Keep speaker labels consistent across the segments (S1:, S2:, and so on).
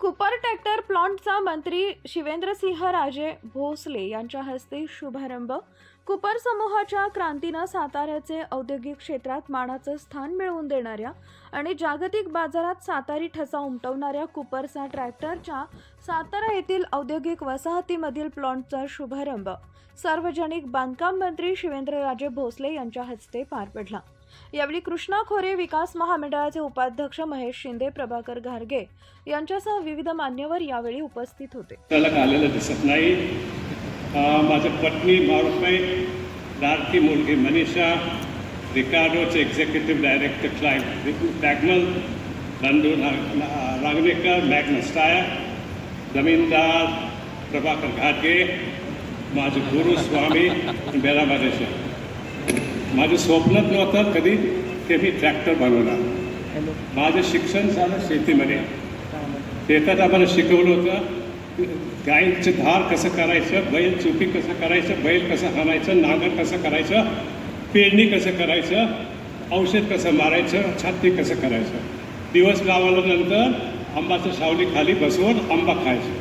S1: Cooper tractor प्लॉन्टचा मंत्री शिवेंद्रसिंह राजे भोसले यांच्या हस्ते शुभारंभ. कुपर समूहाच्या क्रांतीनं साताऱ्याचे औद्योगिक क्षेत्रात मानाचं स्थान मिळवून देणाऱ्या आणि जागतिक बाजारात सातारी ठसा उमटवणाऱ्या कुपरचा ट्रॅक्टरच्या सातारा येथील औद्योगिक वसाहतीमधील प्लॉन्टचा शुभारंभ. सार्वजनिक बांधकाम मंत्री शिवेंद्रराजे भोसले यांच्या हस्ते पार पडला. यावेळी कृष्णा खोरे विकास महामंडळाचे उपाध्यक्ष महेश शिंदे प्रभाकर घारगे यांच्यासह विविध मान्यवर यावेळी उपस्थित होते.
S2: त्याला आलेलं दिसत नाही. माझ्या पत्नी मारुफाई लाडकी मुलगी मनीषा रिकार्डोचे एक्झिक्युटिव्ह डायरेक्टर क्लाइंट टॅगमल नंदू ना- मॅग्नस टायर जमीनदार प्रभाकर घाटगे माझे गुरु स्वामी बेरा माझं स्वप्नच नव्हतं कधी ते मी ट्रॅक्टर बनवणार. माझं शिक्षण झालं शेतीमध्ये. शेतात आम्हाला शिकवलं होतं गायीचं धार कसं करायचं बैल चुपी कसं करायचं बैल कसं हाणायचं नांगर कसं करायचं पेरणी कसं करायचं औषध कसं मारायचं छाती कसं करायचं. दिवस लावल्यानंतर आंबाच्या सावली खाली बसवून आंबा खायचं.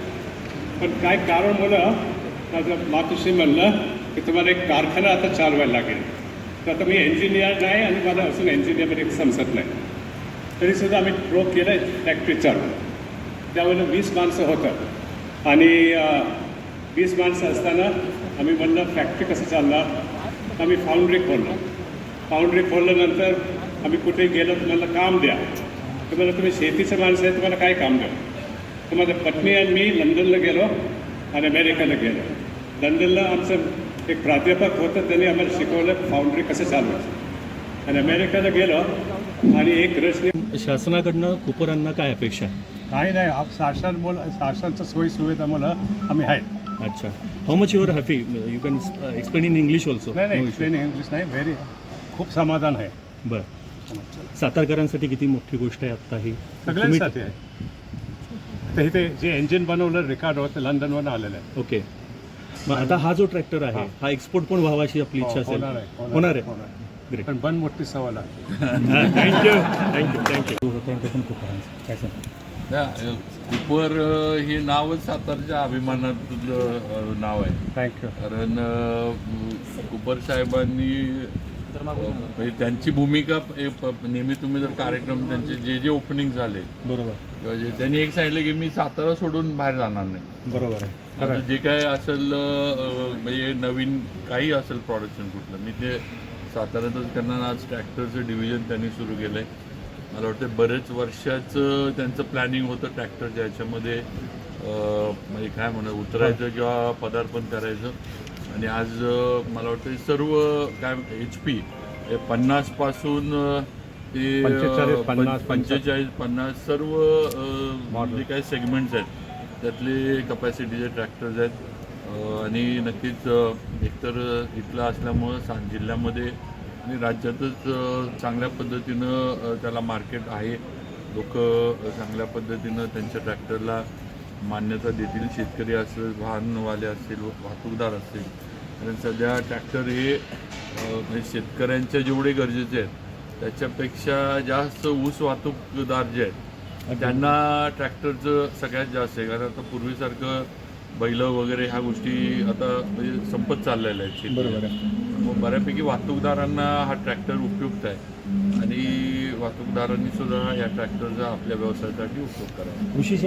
S2: पण काय कारण मला माझं मातुश्री म्हणलं की तुम्हाला एक कारखाना आता चालवायला लागेल. तर आता मी इंजिनियर नाही आणि मला अजून इंजिनियरमध्ये समजत नाही. तरीसुद्धा आम्ही प्रो केलं आहे फॅक्टरी चालू त्यावेळेला वीस माणसं होतं. आणि वीस माणसं असताना आम्ही म्हणलं फॅक्टरी कसं चालणार? आम्ही फाउंड्री खोललं. फाउंड्री खोलल्यानंतर आम्ही कुठे गेलो तुम्हाला काम द्या. तुम्हाला तुम्ही शेतीचं माणसं आहे तुम्हाला काय काम द्या? तर माझ्या पत्नी आणि मी लंडनला गेलो आणि अमेरिकेला गेलो. लंडनला आमचं एक प्राध्यापक होतं त्यांनी आम्हाला शिकवलं फाउंड्री कसं चालवायचं. आणि अमेरिकेला गेलो आणि एक रचने
S3: शासनाकडनं कुपरांना काय अपेक्षा
S2: काही नाही आप शासन बोल शासनचं सोयी सुविधामुळं आम्ही आहे
S3: अच्छा. How much your happy you can explain in English also
S2: नाही नाही एक्सप्लेन इंग्लिश नाही. व्हेरी खूप समाधान आहे.
S3: बरं. सातारकरांसाठी किती मोठी गोष्ट आहे आत्ता ही?
S2: सगळ्यांसाठी आहे. तर इथे जे इंजिन बनवलं रेकॉर्ड होतं लंडनवरून आलेलं आहे.
S3: ओके मग आता हा जो ट्रॅक्टर आहे
S2: हा.
S3: हा एक्सपोर्ट पण व्हावा अशी आपली इच्छा असेल.
S2: होणार आहे
S3: होणार आहे.
S2: होणार.
S3: ग्रेट
S2: पण बन मोठी सवाल आहे.
S3: थँक्यू थँक्यू थँक्यू काय सांग
S4: नाही, कुपर अ, हे नावच सातारच्या अभिमानातलं अ, नाव आहे.
S2: थँक्यू
S4: कारण अ, कुपर साहेबांनी अ, म्हणजे त्यांची भूमिका नेहमी तुम्ही जर कार्यक्रम त्यांचे जे जे ओपनिंग झाले
S3: बरोबर.
S4: त्यांनी एक सांगितलं की मी सातारा सोडून बाहेर जाणार नाही.
S3: बरोबर आहे.
S4: जे काय असेल म्हणजे नवीन काही असेल प्रोडक्शन कुठलं मी ते साताऱ्यातच करणार आज ट्रॅक्टरचं डिव्हिजन त्यांनी सुरू केलं आहे मला वाटतं बरेच वर्षाचं त्यांचं प्लॅनिंग होतं ट्रॅक्टरच्या ह्याच्यामध्ये म्हणजे काय म्हणा उतरायचं किंवा पदार्पण करायचं. आणि आज मला वाटतं सर्व काय एच पी पन्नासपासून अ, ते अ,
S2: 45, 50,
S4: पंचेचाळीस पन्नास सर्व जे काही सेगमेंट्स आहेत त्यातले कपॅसिटीचे ट्रॅक्टर्स आहेत आणि नक्कीच एकतर इथलं असल्यामुळं सांग जिल्ह्यामध्ये आणि राज्यातच चांगल्या पद्धतीनं त्याला मार्केट आहे. लोक चांगल्या पद्धतीनं त्यांच्या ट्रॅक्टरला मान्यता देतील. शेतकरी असेल वाहनवाले असतील वाहतूकदार असतील कारण सध्या ट्रॅक्टर हे म्हणजे शेतकऱ्यांच्या जेवढे गरजेचे आहेत त्याच्यापेक्षा जास्त ऊस वाहतूकदार जे आहेत त्यांना ट्रॅक्टरचं सगळ्यात जास्त आहे कारण आता पूर्वीसारखं बैल वगैरे ह्या गोष्टी आता म्हणजे संपत चाललेल्या आहेत.
S3: बरोबर.
S4: मग बऱ्यापैकी वाहतूकदारांना हा ट्रॅक्टर उपयुक्त आहे आणि वाहतूकदारांनी सुद्धा या ट्रॅक्टरचा आपल्या व्यवसायासाठी उपयोग करावा
S3: कृषी